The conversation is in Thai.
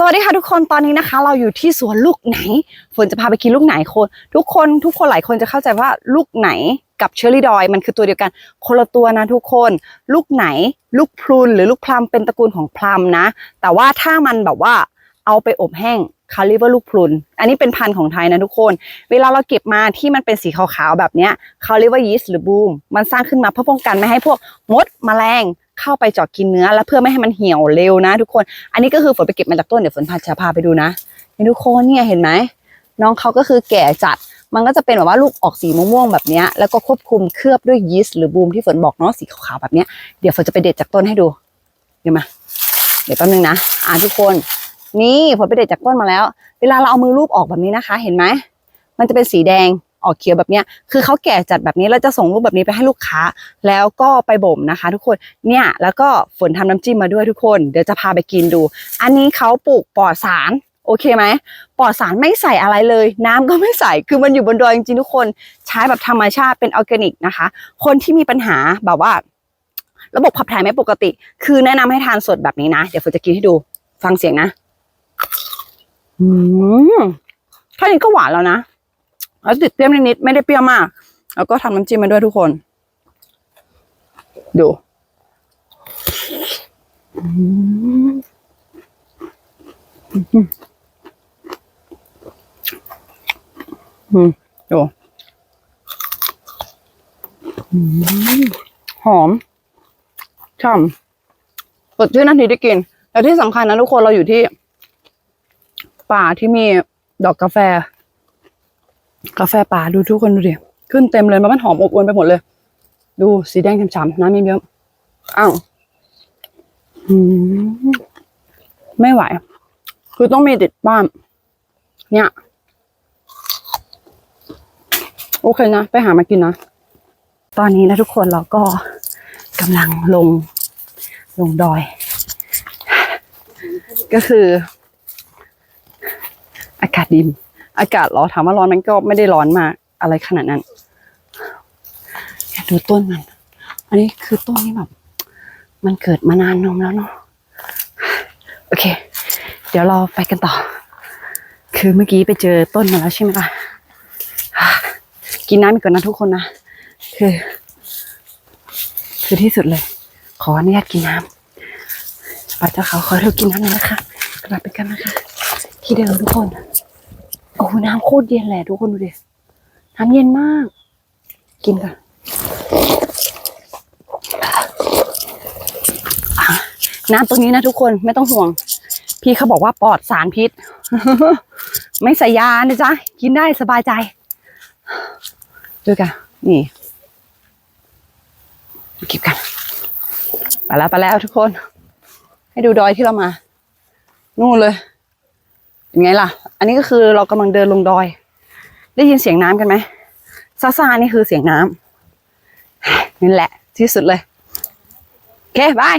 สวัสดีค่ะทุกคนตอนนี้นะคะ เราอยู่ที่สวนลูกไหน ฝนจะพาไปกินลูกไหนคน ทุกคนทุกคนหลายคนจะเข้าใจว่าลูกไหนกับเชอร์รี่ดอยมันคือตัวเดียวกัน คนละตัวนะทุกคน ลูกไหน ลูกพรุนหรือลูกพลัมเป็นตระกูลของพลัมนะ แต่ว่าถ้ามันแบบว่าเอาไปอบแห้งเขาเรียกว่าลูกพรุน อันนี้เป็นพันธุ์ของไทยนะทุกคน เวลาเราเก็บมาที่มันเป็นสีขาวๆแบบเนี้ยเขาเรียกว่ายีสต์หรือบูม มันสร้างขึ้นมาเพื่อป้องกันไม่ให้พวกมดแมลง เข้าไปเจาะกินเนื้อ และเพื่อไม่ให้มันเหี่ยวเร็วนะ ทุกคน อันนี้ก็คือฝนไปเก็บมาจากต้นเดี๋ยวฝนพาจะพาไปดูนะนี่ทุกคนเนี่ยเห็นไหมน้องเขาก็คือแก่จัด มันก็จะเป็นแบบว่าลูกออกสีม่วงๆแบบนี้แล้วก็ควบคุมเคลือบด้วยยีสต์หรือบูมที่ฝนบอกเนาะสีขาวๆแบบนี้เดี๋ยวฝนจะไปเด็ดจากต้นให้ดูเดี๋ยวมา เดี๋ยวแป๊บนึงนะอ่าทุกคน นี่ฝนไปเด็ดจากต้นมาแล้ว เวลาเราเอามือรูปออกแบบนี้นะคะ เห็นไหมมันจะเป็นสีแดง ออกเขียวแบบเนี้ยคือเขาแก่จัดแบบนี้แล้วจะส่งรูปแบบนี้ไปให้ลูกค้า แล้วก็ไปบ่มนะคะ ทุกคนเนี่ยแล้วก็ฝนทำน้ำจิ้มมาด้วยทุกคน เดี๋ยวจะพาไปกินดู อันนี้เขาปลูกปลอดสารโอเคไหมปลอดสารไม่ใส่อะไรเลย น้ำก็ไม่ใส่คือมันอยู่บนดอยจริงๆทุกคนใช้แบบธรรมชาติเป็นออร์แกนิกนะคะ คนที่มีปัญหาแบบว่า ระบบขับถ่ายไม่ปกติ คือแนะนำให้ทานสดแบบนี้นะ เดี๋ยวฝนจะกินให้ดูฟังเสียงนะอืมแค่นี้ก็หวานแล้วนะ แล้วติดเปรี้ยวนิดๆไม่ได้เปรี้ยวมาก แล้วก็ทำน้ำจิ้มมาด้วยทุกคน ดูอืมดูหอมช่ำสดชื่นนทีได้กิน แล้วที่สำคัญนะทุกคนเราอยู่ที่ ป่าที่มีดอกกาแฟ กาแฟป่าดูทุกคนดูดิ ขึ้นเต็มเลยมันหอมอบอวลไปหมดเลย ดูสีแดงฉ่ำๆน้ำเยอะๆอ้าวไม่ไหว คือต้องมีติดบ้าน เนี่ย โอเคนะ ไปหามากินนะ ตอนนี้นะทุกคนเราก็กำลังลง ลงดอย ก็คือ อากาศดี อากาศร้อนถามว่าร้อนมันก็ไม่ได้ร้อนมากอะไรขนาดนั้นดูต้นมัน อันนี้คือต้นที่แบบ มันเกิดมานานนมแล้วเนาะโอเค เดี๋ยวเราไปกันต่อ คือเมื่อกี้ไปเจอต้นมาแล้วใช่ไหมล่ะกินน้ำอีกก่อนนะทุกคนนะคือ คือที่สุดเลย ขออนุญาตกินน้ำป้าเจ้าเขาขอเรากินน้ำหน่อยนะคะกลับไปกันนะคะ ที่เดิมทุกคน โอ้น้ำโคตรเย็นแหละทุกคนดูดิน้ำเย็นมาก กินกันอะน้ำตรงนี้นะทุกคนไม่ต้องห่วง พี่เขาบอกว่าปลอดสารพิษ ไม่ใส่ยานะจ๊ะ กินได้สบายใจดูกันนี่เก็บกันไปแล้วไปแล้วทุกคน ให้ดูดอยที่เรามา นู่นเลย เป็นไงล่ะ อันนี้ก็คือเรากำลังเดินลงดอย ได้ยินเสียงน้ำกันไหมซาซานี่คือเสียงน้ำนี่แหละที่สุดเลย โอเคบาย